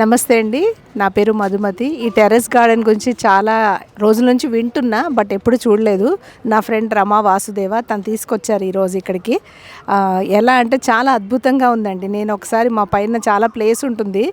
నమస్తే అండి. నా పేరు మధుమతి. ఈ టెర్రస్ గార్డెన్ గురించి చాలా రోజుల నుంచి వింటున్నా బట్ ఎప్పుడు చూడలేదు. నా ఫ్రెండ్ రమా వాసుదేవ తను తీసుకొచ్చారు ఈరోజు ఇక్కడికి. ఎలా అంటే చాలా అద్భుతంగా ఉందండి. నేను ఒకసారి మా పైన చాలా ప్లేస్ ఉంటుంది.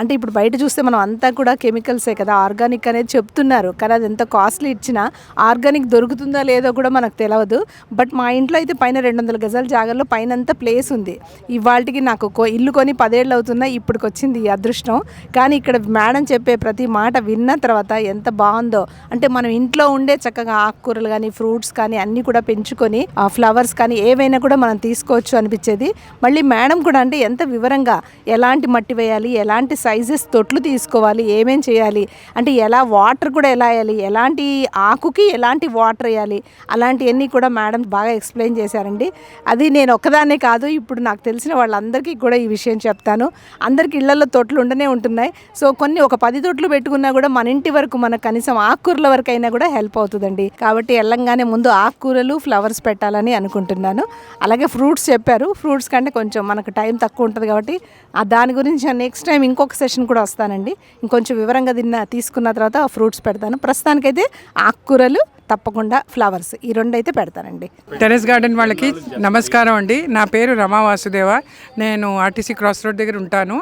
అంటే ఇప్పుడు బయట చూస్తే మనం అంతా కూడా కెమికల్సే కదా ఆర్గానిక్ అనేది చెప్తున్నారు. కానీ అది ఎంత కాస్ట్లీ ఇచ్చినా ఆర్గానిక్ దొరుకుతుందో లేదో కూడా మనకు తెలియదు బట్ మా ఇంట్లో అయితే పైన రెండు వందల గజాల జాగాలో పైన అంతా ప్లేస్ ఉంది. ఇవాళకి నాకు ఇల్లు కొని పదేళ్ళు అవుతున్నా ఇప్పటికి వచ్చింది ఈ అదృష్టం. కానీ ఇక్కడ మేడం చెప్పే ప్రతి మాట విన్న తర్వాత ఎంత బాగుందో. అంటే మనం ఇంట్లో ఉండే చక్కగా ఆకుకూరలు కానీ ఫ్రూట్స్ కానీ అన్నీ కూడా పెంచుకొని ఆ ఫ్లవర్స్ కానీ ఏవైనా కూడా మనం తీసుకోవచ్చు అనిపించేది. మళ్ళీ మేడం కూడా అంటే ఎంత వివరంగా ఎలాంటి మట్టి వేయాలి ఎలాంటి సైజెస్ తొట్లు తీసుకోవాలి ఏమేం చేయాలి అంటే ఎలా వాటర్ కూడా ఎలా వేయాలి ఎలాంటి ఆకుకి ఎలాంటి వాటర్ వేయాలి అలాంటివన్నీ కూడా మేడం బాగా ఎక్స్ప్లెయిన్ చేశారండి. అది నేను ఒక్కదాన్నే కాదు ఇప్పుడు నాకు తెలిసిన వాళ్ళందరికీ కూడా ఈ విషయం చెప్తాను. అందరికి ఇళ్ళలో తొట్లు ఉండనే ఉంటున్నాయి. సో కొన్ని ఒక పది తొట్లు పెట్టుకున్నా కూడా మన ఇంటి వరకు మన కనీసం ఆకుకూరల వరకు అయినా కూడా హెల్ప్ అవుతుందండి. కాబట్టి వెళ్ళంగానే ముందు ఆకుకూరలు ఫ్లవర్స్ పెట్టాలని అనుకుంటున్నాను. అలాగే ఫ్రూట్స్ చెప్పారు. ఫ్రూట్స్ కంటే కొంచెం మనకు టైం తక్కువ ఉంటుంది కాబట్టి ఆ దాని గురించి నెక్స్ట్ టైం ఇంకొక సెషన్ కూడా వస్తానండి. ఇంకొంచెం వివరంగా తిన్న తీసుకున్న తర్వాత ఫ్రూట్స్ పెడతాను. ప్రస్తుతానికైతే ఆకుకూరలు తప్పకుండా ఫ్లవర్స్. ఈ రెండు అయితే పెడతానండి. టెరెస్ గార్డెన్ వాళ్ళకి నమస్కారం అండి. నా పేరు రమా వాసుదేవ. నేను ఆర్టీసీ క్రాస్ రోడ్ దగ్గర ఉంటాను.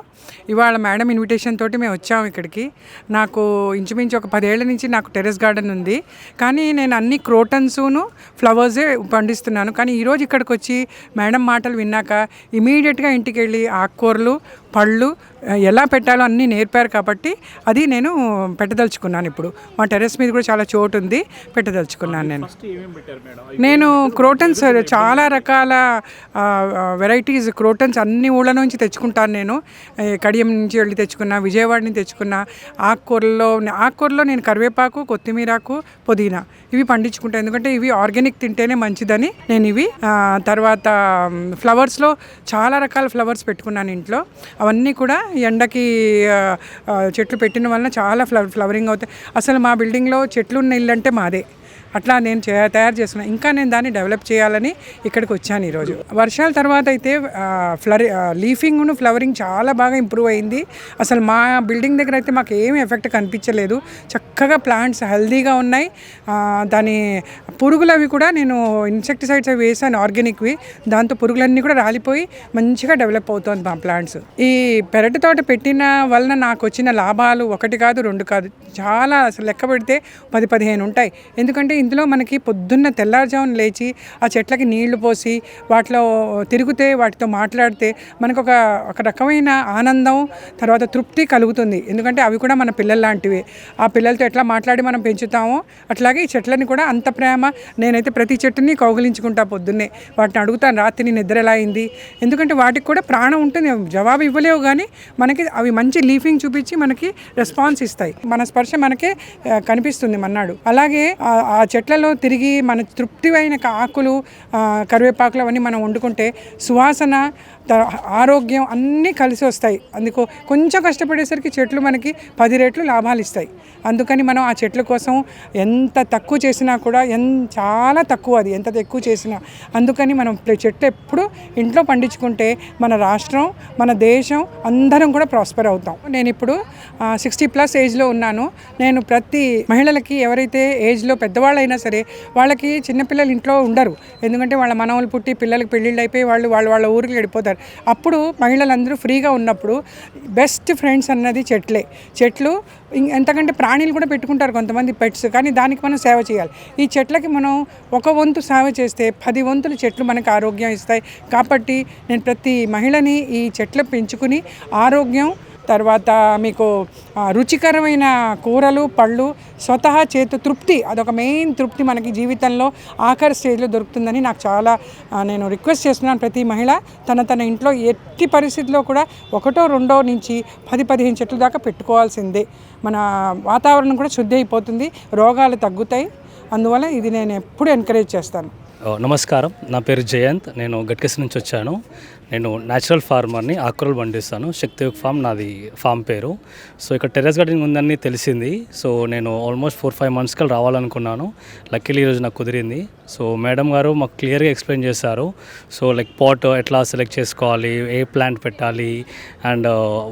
ఇవాళ మేడం ఇన్విటేషన్ తోటి మేము వచ్చాము ఇక్కడికి. నాకు ఇంచుమించు ఒక పదేళ్ళ నుంచి నాకు టెరెస్ గార్డెన్ ఉంది. కానీ నేను అన్ని క్రోటన్సును ఫ్లవర్సే పండిస్తున్నాను. కానీ ఈరోజు ఇక్కడికి వచ్చి మేడం మాటలు విన్నాక ఇమీడియట్గా ఇంటికి వెళ్ళి ఆకుకూరలు పళ్ళు ఎలా పెట్టాలో అన్నీ నేర్పారు కాబట్టి అది నేను పెట్టదలుచుకున్నాను ఇప్పుడు. మా టెర్రస్ మీద కూడా చాలా చోటు ఉంది పెట్టదలుచుకున్నాను నేను. నేను క్రోటన్స్ చాలా రకాల వెరైటీస్ క్రోటన్స్ అన్ని ఊళ్ళ నుంచి తెచ్చుకుంటాను నేను. కడియం నుంచి వెళ్ళి తెచ్చుకున్నా విజయవాడ నుంచి తెచ్చుకున్నా ఆకుకూరల్లో ఆకుకూరలో నేను కరివేపాకు కొత్తిమీరాకు పుదీనా ఇవి పండించుకుంటాను. ఎందుకంటే ఇవి ఆర్గానిక్ తింటేనే మంచిదని నేను ఇవి తర్వాత ఫ్లవర్స్లో చాలా రకాల ఫ్లవర్స్ పెట్టుకున్నాను ఇంట్లో. అవన్నీ కూడా ఎండకి చెట్లు పెట్టిన వలన చాలా ఫ్లవర్ ఫ్లవరింగ్ అవుతాయి. అసలు మా బిల్డింగ్లో చెట్లు ఉన్న ఇల్లు అంటే మాదే. అట్లా నేను చే తయారు చేస్తున్నాను ఇంకా నేను దాన్ని డెవలప్ చేయాలని ఇక్కడికి వచ్చాను ఈరోజు. వర్షాల తర్వాత అయితే ఫ్లరి లీఫింగ్ను ఫ్లవరింగ్ చాలా బాగా ఇంప్రూవ్ అయింది. అసలు మా బిల్డింగ్ దగ్గర అయితే మాకు ఏమి ఎఫెక్ట్ కనిపించలేదు. చక్కగా ప్లాంట్స్ హెల్దీగా ఉన్నాయి. దాని పురుగులు అవి కూడా నేను ఇన్సెక్టిసైడ్స్ అవి వేసాను ఆర్గానిక్వి. దాంతో పురుగులన్నీ కూడా రాలిపోయి మంచిగా డెవలప్ అవుతుంది మా ప్లాంట్స్. ఈ పెరటి తోట పెట్టిన వలన నాకు వచ్చిన లాభాలు ఒకటి కాదు రెండు కాదు. చాలా అసలు లెక్క పెడితే పది పదిహేను ఉంటాయి. ఎందుకంటే ఇందులో మనకి పొద్దున్న తెల్లారుజామున లేచి ఆ చెట్లకి నీళ్ళు పోసి వాటిలో తిరిగితే వాటితో మాట్లాడితే మనకు ఒక ఒక రకమైన ఆనందం తర్వాత తృప్తి కలుగుతుంది. ఎందుకంటే అవి కూడా మన పిల్లల లాంటివి ఆ పిల్లలతో ఎట్లా మాట్లాడి మనం పెంచుతామో అట్లాగే ఈ చెట్లని కూడా అంత ప్రేమ నేనైతే ప్రతి చెట్టుని కౌగిలించుకుంటా పొద్దున్నే. వాటిని అడుగుతాను రాత్రి నిద్ర ఎలా అయింది? ఎందుకంటే వాటికి కూడా ప్రాణం ఉంటుంది. జవాబు ఇవ్వలేవు కానీ మనకి అవి మంచి లీఫింగ్ చూపించి మనకి రెస్పాన్స్ ఇస్తాయి. మన స్పర్శ మనకే కనిపిస్తుంది మన్నాడు. అలాగే ఆ చెట్లలో తిరిగి మన తృప్తివైన ఆకులు కరివేపాకులు అవన్నీ మనం వండుకుంటే సువాసన త- ఆరోగ్యం అన్నీ కలిసి వస్తాయి. అందుకు కొంచెం కష్టపడేసరికి చెట్లు మనకి పది రెట్లు లాభాలు ఇస్తాయి. అందుకని మనం ఆ చెట్ల కోసం ఎంత తక్కువ చేసినా కూడా ఎన్ చాలా తక్కువ అది ఎంత ఎక్కువ చేసినా. అందుకని మనం చెట్లు ఎప్పుడు ఇంట్లో పండించుకుంటే మన రాష్ట్రం మన దేశం అందరం కూడా ప్రాస్పర్ అవుతాం. నేను ఇప్పుడు సిక్స్టీ ప్లస్ ఏజ్లో ఉన్నాను. నేను ప్రతి మహిళలకి ఎవరైతే ఏజ్లో అయినా సరే వాళ్ళకి చిన్నపిల్లలు ఇంట్లో ఉండరు. ఎందుకంటే వాళ్ళ మనవలు పుట్టి పిల్లలకి పెళ్ళిళ్ళు అయిపోయి వాళ్ళు వాళ్ళు వాళ్ళ ఊరికి వెళ్ళిపోతారు. అప్పుడు మహిళలందరూ ఫ్రీగా ఉన్నప్పుడు బెస్ట్ ఫ్రెండ్స్ అన్నది చెట్లే. చెట్లు ఎంతకంటే ప్రాణీలు కూడా పెట్టుకుంటారు కొంతమంది పెట్స్. కానీ దానికి మనం సేవ చేయాలి. ఈ చెట్లకి మనం ఒక వంతు సేవ చేస్తే పది వంతులు చెట్లు మనకు ఆరోగ్యం ఇస్తాయి. కాబట్టి నేను ప్రతి మహిళని ఈ చెట్లు పెంచుకుని ఆరోగ్యం తర్వాత మీకు రుచికరమైన కూరలు పళ్ళు స్వతహా చేతు తృప్తి అదొక మెయిన్ తృప్తి మనకి జీవితంలో ఆఖరి స్టేజ్లో దొరుకుతుందని నాకు చాలా నేను రిక్వెస్ట్ చేస్తున్నాను ప్రతి మహిళ. తన తన ఇంట్లో ఎట్టి పరిస్థితిలో కూడా ఒకటో రెండో నుంచి పది పదిహేను చెట్ల దాకా పెట్టుకోవాల్సిందే. మన వాతావరణం కూడా శుద్ధి అయిపోతుంది రోగాలు తగ్గుతాయి. అందువల్ల ఇది నేను ఎప్పుడు ఎంకరేజ్ చేస్తాను. ఓ, నమస్కారం. నా పేరు జయంత్. నేను గట్కేసి నుంచి వచ్చాను. నేను న్యాచురల్ ఫార్మర్ని ఆకుకూరలు పండిస్తాను. శక్తి ఫామ్ నాది ఫామ్ పేరు. సో ఇక్కడ టెర్రస్ గార్డెనింగ్ ఉందని తెలిసింది. సో నేను ఆల్మోస్ట్ ఫోర్ ఫైవ్ మంత్స్కి రావాలనుకున్నాను. లక్కీలీ ఈరోజు నాకు కుదిరింది. సో మేడం గారు మాకు క్లియర్గా ఎక్స్ప్లెయిన్ చేశారు. సో లైక్ పాట్ ఎట్లా సెలెక్ట్ చేసుకోవాలి ఏ ప్లాంట్ పెట్టాలి అండ్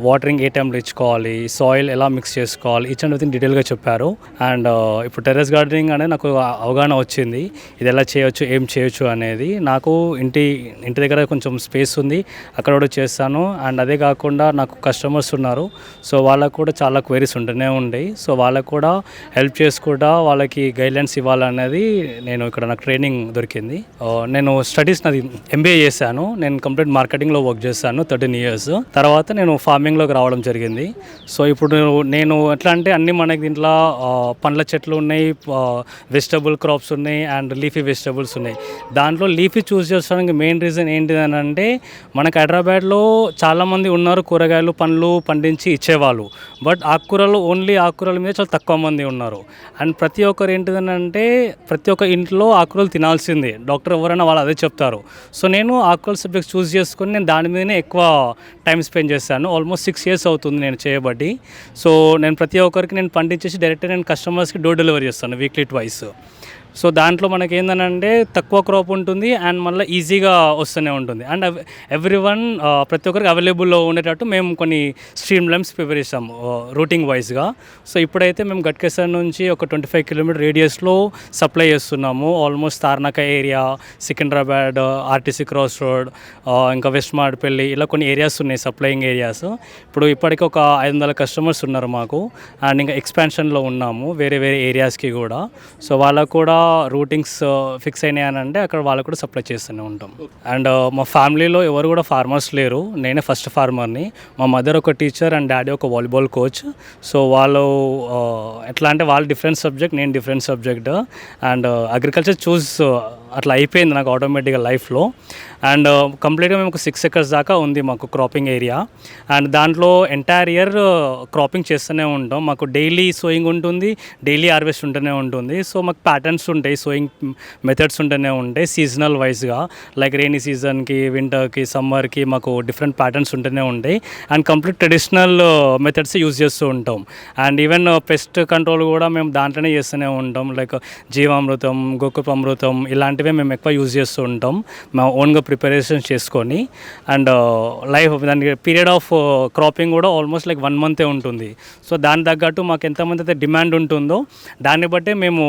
వాటరింగ్ uh, ఏ టైంలో ఇచ్చుకోవాలి సాయిల్ ఎలా మిక్స్ చేసుకోవాలి ఈచ్ అండ్ ఎవ్రీథింగ్ డీటెయిల్గా చెప్పారు. అండ్ uh, ఇప్పుడు టెర్రస్ గార్డెనింగ్ అనేది నాకు అవగాహన వచ్చింది. ఇది ఎలా చేయొచ్చు ఏం చేయొచ్చు అనేది నాకు ఇంటి ఇంటి దగ్గర కొంచెం స్పేస్ ఉంది అక్కడ కూడా చేస్తాను. అండ్ అదే కాకుండా నాకు కస్టమర్స్ ఉన్నారు. సో వాళ్ళకు కూడా చాలా క్వైరీస్ ఉంటూనే ఉండేవి సో వాళ్ళకు కూడా హెల్ప్ చేసుకుంటా వాళ్ళకి గైడ్లైన్స్ ఇవ్వాలనేది నేను ఇక్కడ నాకు ట్రైనింగ్ దొరికింది. నేను స్టడీస్ నాది ఎంబీఏ చేశాను. నేను కంప్లీట్ మార్కెటింగ్లో వర్క్ చేశాను థర్టీన్ ఇయర్స్ తర్వాత నేను ఫార్మింగ్లోకి రావడం జరిగింది. సో ఇప్పుడు నేను ఎట్లా అంటే అన్నీ మనకి దీంట్లో పండ్ల చెట్లు ఉన్నాయి వెజిటబుల్ క్రాప్స్ ఉన్నాయి అండ్ లీఫీ వెజిటబుల్స్ ఉన్నాయి. దాంట్లో లీఫీ చూస్ చేసుకోవడానికి మెయిన్ రీజన్ ఏంటిది అని అంటే మనకు హైదరాబాద్లో చాలామంది ఉన్నారు కూరగాయలు పండ్లు పండించి ఇచ్చేవాళ్ళు. బట్ ఆకుకూరలు ఓన్లీ ఆకుకూరల మీద చాలా తక్కువ మంది ఉన్నారు. అండ్ ప్రతి ఒక్కరు ఏంటిదనంటే ప్రతి ఒక్క ఇంట్లో ఆకుకూరలు తినాల్సిందే. డాక్టర్ ఎవరైనా వాళ్ళు అదే చెప్తారు. సో నేను ఆకుకూరల సబ్జెక్ట్ చూస్ చేసుకుని నేను దాని మీదనే ఎక్కువ టైం స్పెండ్ చేశాను. ఆల్మోస్ట్ సిక్స్ ఇయర్స్ అవుతుంది నేను చేయబట్టి సో నేను ప్రతి ఒక్కరికి నేను పండించేసి డైరెక్ట్ నేను కస్టమర్స్కి డోర్ డెలివరీ చేస్తాను వీక్లీ ట్వైస్. సో దాంట్లో మనకి ఏంటంటే తక్కువ క్రాప్ ఉంటుంది అండ్ మళ్ళీ ఈజీగా వస్తూనే ఉంటుంది. అండ్ ఎవ్రీ వన్ ప్రతి ఒక్కరికి అవైలబుల్లో ఉండేటట్టు మేము కొన్ని స్ట్రీమ్ లైమ్స్ ప్రిపేర్ చేస్తాము రూటింగ్ వైజ్గా సో ఇప్పుడైతే మేము గట్కేసర్ నుంచి ఒక ట్వంటీ ఫైవ్ కిలోమీటర్ రేడియస్లో సప్లై చేస్తున్నాము. Almost Tarnaka area Secunderabad RTC cross road ఇంకా వెస్ట్ మాడపల్లి ఇలా కొన్ని ఏరియాస్ ఉన్నాయి సప్లయింగ్ ఏరియాస్ ఇప్పుడు ఇప్పటికి ఒక ఐదు వందల కస్టమర్స్ ఉన్నారు మాకు. అండ్ ఇంకా ఎక్స్పాన్షన్లో ఉన్నాము వేరే వేరే ఏరియాస్కి కూడా. సో వాళ్ళకు కూడా రూటింగ్స్ uh, ఫిక్స్ అయినాయి అని అంటే అక్కడ వాళ్ళకు కూడా సప్లై చేస్తూనే ఉంటాం. అండ్ uh, మా ఫ్యామిలీలో ఎవరు కూడా ఫార్మర్స్ లేరు. నేనే ఫస్ట్ ఫార్మర్ని మా మదర్ ఒక టీచర్ అండ్ డాడీ ఒక వాలీబాల్ కోచ్ సో వాళ్ళు uh, ఎట్లా అంటే వాళ్ళు డిఫరెంట్ సబ్జెక్ట్ నేను different subject and agriculture choose అట్లా అయిపోయింది నాకు ఆటోమేటిక్గా లైఫ్లో అండ్ కంప్లీట్గా మేము ఒక సిక్స్ ఎకర్స్ దాకా ఉంది మాకు క్రాపింగ్ ఏరియా అండ్ దాంట్లో ఎంటైర్ ఇయర్ క్రాపింగ్ చేస్తూనే ఉంటాం. మాకు డైలీ సోయింగ్ ఉంటుంది డైలీ హార్వెస్ట్ ఉంటూనే ఉంటుంది. సో మాకు ప్యాటర్న్స్ ఉంటాయి సోయింగ్ మెథడ్స్ ఉంటూనే ఉంటాయి సీజనల్ వైజ్గా లైక్ రెయినీ సీజన్కి వింటర్కి సమ్మర్కి మాకు డిఫరెంట్ ప్యాటర్న్స్ ఉంటూనే ఉంటాయి. And complete traditional methods use చేస్తూ ఉంటాం. అండ్ ఈవెన్ పెస్ట్ కంట్రోల్ కూడా మేము దాంట్లోనే చేస్తూనే ఉంటాం. లైక్ జీవామృతం గోకుప అమృతం ఇలాంటి ఇలాంటివే మేము ఎక్కువ యూజ్ చేస్తూ ఉంటాం. మా ఓన్గా ప్రిపరేషన్ చేసుకొని అండ్ లైఫ్ uh, దానికి పీరియడ్ ఆఫ్ క్రాపింగ్ కూడా ఆల్మోస్ట్ లైక్ వన్ మంతే ఉంటుంది. సో దాని తగ్గట్టు మాకు ఎంతమంది అయితే డిమాండ్ ఉంటుందో దాన్ని బట్టే మేము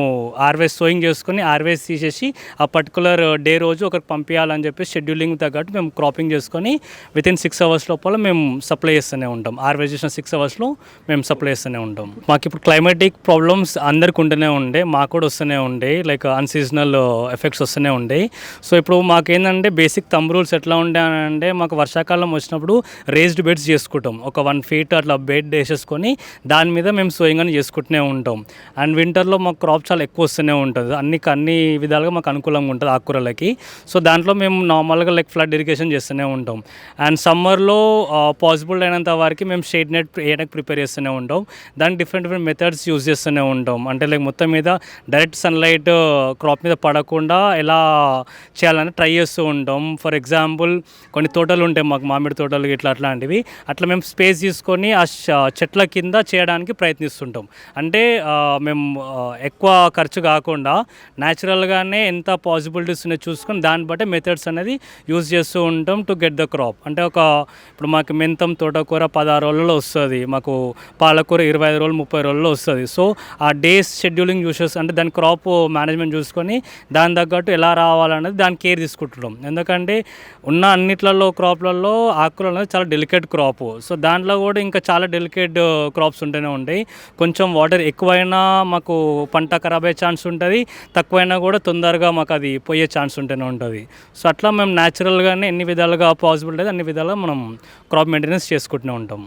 ఆర్వేస్ సోయింగ్ చేసుకొని ఆర్వేస్ తీసేసి ఆ పర్టికులర్ డే uh, రోజు ఒకరికి పంపించాలని చెప్పి షెడ్యూలింగ్ తగ్గట్టు మేము క్రాపింగ్ చేసుకొని విత్ ఇన్ సిక్స్ అవర్స్ లోపల మేము సప్లై చేస్తూనే ఉంటాం. ఆర్వేస్ చేసిన సిక్స్ అవర్స్లో మేము సప్లై చేస్తూనే ఉంటాం. మాకు ఇప్పుడు క్లైమాటిక్ ప్రాబ్లమ్స్ అందరికి ఉంటూనే ఉండే మాకు కూడా వస్తూనే ఉండే లైక్ అన్సీజనల్ ఎఫెక్ట్స్ వస్తూనే ఉండేవి సో ఇప్పుడు మాకు ఏంటంటే బేసిక్ తమ్ రూల్స్ ఎట్లా ఉండే అని అంటే మాకు వర్షాకాలం వచ్చినప్పుడు రేస్డ్ బెడ్స్ చేసుకుంటాం. ఒక వన్ ఫీట్ అట్లా బెడ్ వేసేసుకొని దాని మీద మేము సోయింగ్ అని చేసుకుంటూనే ఉంటాం. అండ్ వింటర్లో మాకు క్రాప్ చాలా ఎక్కువ వస్తూనే ఉంటుంది. అన్ని అన్ని విధాలుగా మాకు అనుకూలంగా ఉంటుంది ఆకుకూరలకి. సో దాంట్లో మేము నార్మల్గా లైక్ ఫ్లడ్ ఇరిగేషన్ చేస్తూనే ఉంటాం. అండ్ సమ్మర్లో పాసిబుల్ అయినంత వరకు మేము షేడ్ నెట్ వేయడానికి ప్రిపేర్ చేస్తూనే ఉంటాం. దాని డిఫరెంట్ డిఫరెంట్ మెథడ్స్ యూజ్ చేస్తూనే ఉంటాం. అంటే లైక్ మొత్తం మీద డైరెక్ట్ సన్లైట్ క్రాప్ మీద పడకుండా ఎలా చేయాలని ట్రై చేస్తూ ఉంటాం. ఫర్ ఎగ్జాంపుల్ కొన్ని తోటలు ఉంటాయి మాకు మామిడి తోటలు ఇట్లా అట్లాంటివి. అట్లా మేము స్పేస్ తీసుకొని ఆ చెట్ల కింద చేయడానికి ప్రయత్నిస్తుంటాం. అంటే మేము ఎక్కువ ఖర్చు కాకుండా న్యాచురల్గానే ఎంత పాసిబిలిటీస్ ఉన్నాయి చూసుకొని దాన్ని బట్టి మెథడ్స్ అనేది యూజ్ చేస్తూ ఉంటాం టు గెట్ ద క్రాప్ అంటే ఒక ఇప్పుడు మాకు మెంతం తోటకూర పదహారు రోజుల్లో వస్తుంది. మాకు పాలకూర ఇరవై ఐదు రోజులు ముప్పై రోజుల్లో వస్తుంది. సో ఆ డేస్ షెడ్యూలింగ్ యూజెస్ అంటే దాని క్రాప్ మేనేజ్మెంట్ చూసుకొని దాని తగ్గట్టు ఎలా రావాలనేది దాని కేర్ తీసుకుంటున్నాం ఎందుకంటే ఉన్న అన్నిట్లలో క్రాప్లలో ఆకులు అనేది చాలా డెలికేట్ క్రాప్. సో దాంట్లో కూడా ఇంకా చాలా డెలికేట్ క్రాప్స్ ఉంటూనే ఉంటాయి. కొంచెం వాటర్ ఎక్కువైనా మాకు పంట ఖరాబ్ అయ్యే ఛాన్స్ ఉంటుంది. తక్కువైనా కూడా తొందరగా మాకు అది పోయే ఛాన్స్ ఉంటూనే ఉంటుంది. సో అట్లా మేము న్యాచురల్గానే ఎన్ని విధాలుగా పాసిబుల్ అయితే అన్ని విధాలుగా మనం క్రాప్ మెయింటెనెన్స్ చేసుకుంటూనే ఉంటాం.